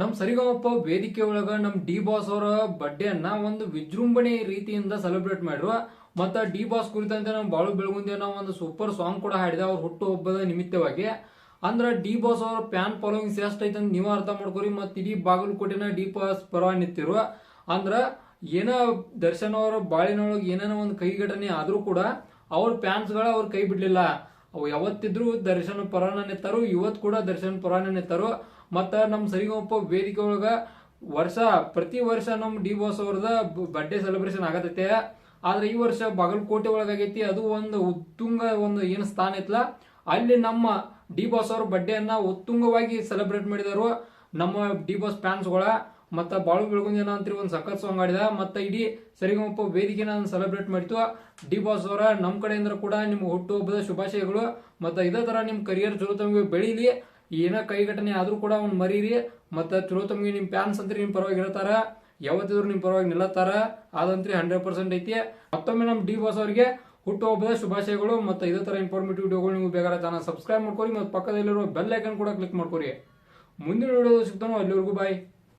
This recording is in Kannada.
ನಮ್ ಸರಿಗಮಪ್ಪ ವೇದಿಕೆ ಒಳಗ ನಮ್ ಡಿ ಬಾಸ್ ಅವರ ಬಡ್ಡೆಯನ್ನ ಒಂದು ವಿಜೃಂಭಣೆ ರೀತಿಯಿಂದ ಸೆಲೆಬ್ರೇಟ್ ಮಾಡಿರುವ ಮತ್ತ ಡಿ ಬಾಸ್ ಕುರಿತಂತೆ ನಾವು ಬಾಳು ಬೆಳಗುಂದಿ ನಾವು ಒಂದು ಸೂಪರ್ ಸಾಂಗ್ ಕೂಡ ಹಾಡಿದ ಅವ್ರ ಹುಟ್ಟು ಹಬ್ಬದ ನಿಮಿತ್ತವಾಗಿ. ಅಂದ್ರ ಡಿ ಬಾಸ್ ಅವರ ಫ್ಯಾನ್ ಫಾಲೋವಿಂಗ್ಸ್ ಎಷ್ಟೈತೆ ಅಂತ ನೀವು ಅರ್ಥ ಮಾಡ್ಕೊರಿ, ಮತ್ತ ಇಡೀ ಬಾಗಲಕೋಟೆನ ಡಿ ಬಾಸ್ ಪರವಾಗಿ ನಿಂತಿರುವ ಅಂದ್ರ ಏನ ದರ್ಶನ್ ಅವರ ಬಾಳಿನೊಳಗೆ ಏನೇನೋ ಒಂದು ಕೈ ಘಟನೆ ಆದ್ರೂ ಕೂಡ ಅವ್ರ ಫ್ಯಾನ್ಸ್ಗಳ ಅವ್ರ ಕೈ ಬಿಡ್ಲಿಲ್ಲ. ಅವು ಯಾವತ್ತಿದ್ರು ದರ್ಶನ ಪುರಾಣನೆ ತರು, ಇವತ್ ಕೂಡ ದರ್ಶನ ಪುರಾಣನೆ ತರು, ಮತ್ತ ನಮ್ ಸರಿಗಮಪ ವೇದಿಕೆ ಒಳಗ ವರ್ಷ, ಪ್ರತಿ ವರ್ಷ ನಮ್ ಡಿ ಬಾಸ್ ಅವ್ರದ ಬರ್ಡೇ ಸೆಲೆಬ್ರೇಷನ್ ಆಗತೈತೆ. ಆದ್ರೆ ಈ ವರ್ಷ ಬಾಗಲಕೋಟೆ ಒಳಗಾಗೈತಿ, ಅದು ಒಂದು ಉತ್ತುಂಗ, ಒಂದು ಏನು ಸ್ಥಾನ ಐತ್ಲ. ಅಲ್ಲಿ ನಮ್ಮ ಡಿ ಬಾಸ್ ಅವ್ರ ಬರ್ಡೇಯನ್ನ ಉತ್ತುಂಗವಾಗಿ ಸೆಲೆಬ್ರೇಟ್ ಮಾಡಿದರು ನಮ್ಮ ಡಿ ಬಾಸ್ ಫ್ಯಾನ್ಸ್ಗಳ ಮತ್ತ ಬಾಳು ಬೆಳಗುಂಜನ ಅಂತ ಒಂದು ಸಖತ್ ಸಾಂಗ್ ಆಡಿದ. ಮತ್ತ ಇಡೀ ಸರಿಗಮಪ್ಪ ವೇದಿಕೆನ ಸೆಲೆಬ್ರೇಟ್ ಮಾಡಿತು ಡಿ ಬಾಸ್ ಅವರ ನಮ್ಮ ಕಡೆಯಿಂದ ಕೂಡ ನಿಮ್ಮ ಹುಟ್ಟುಹಬ್ಬದ ಶುಭಾಶಯಗಳು. ಮತ್ತ ಇದೇ ತರ ನಿಮ್ಮ ಕರಿಯರ್ ಚಲೋ ತಮಗೆ ಬೆಳೀಲಿ. ಏನ ಕೈ ಘಟನೆ ಆದ್ರೂ ಕೂಡ ಅವ್ನು ಮರೀರಿ. ಮತ್ತ ಚಲೋ ತಮಗೆ ನಿಮ್ ಫ್ಯಾನ್ಸ್ ಅಂತ ನಿಮ್ ಪರವಾಗಿ ಇರ್ತಾರ ಯಾವತ್ತಿದ್ರು ನಿಮ್ ಪರವಾಗಿ ನಿಲ್ಲತ್ತಾರ. ಅದಂತ್ರಿ ಹಂಡ್ರೆಡ್ ಪರ್ಸೆಂಟ್ ಐತಿ. ಮತ್ತೊಮ್ಮೆ ನಮ್ ಡಿ ಬಾಸ್ ಅವರಿಗೆ ಹುಟ್ಟುಹಬ್ಬದ ಶುಭಾಶಯಗಳು. ಮತ್ತೆ ಇದೇ ತರ ಇನ್ಫಾರ್ಮೇಟಿವ್ ವಿಡಿಯೋಗಳು ನೀವು ಬೇಕಾದ್ರೆ ಚಾನಲ್ ಸಬ್ಸ್ಕ್ರೈಬ್ ಮಾಡ್ಕೊರಿ. ಮತ್ತು ಪಕ್ಕದಲ್ಲಿರೋ ಬೆಲ್ ಐಕನ್ ಕೂಡ ಕ್ಲಿಕ್ ಮಾಡ್ಕೊರಿ. ಮುಂದಿನ ವಿಡಿಯೋ ಸಿಗ್ತಾನೋ ಅಲ್ಲಿವರೆಗೂ ಬಾಯ್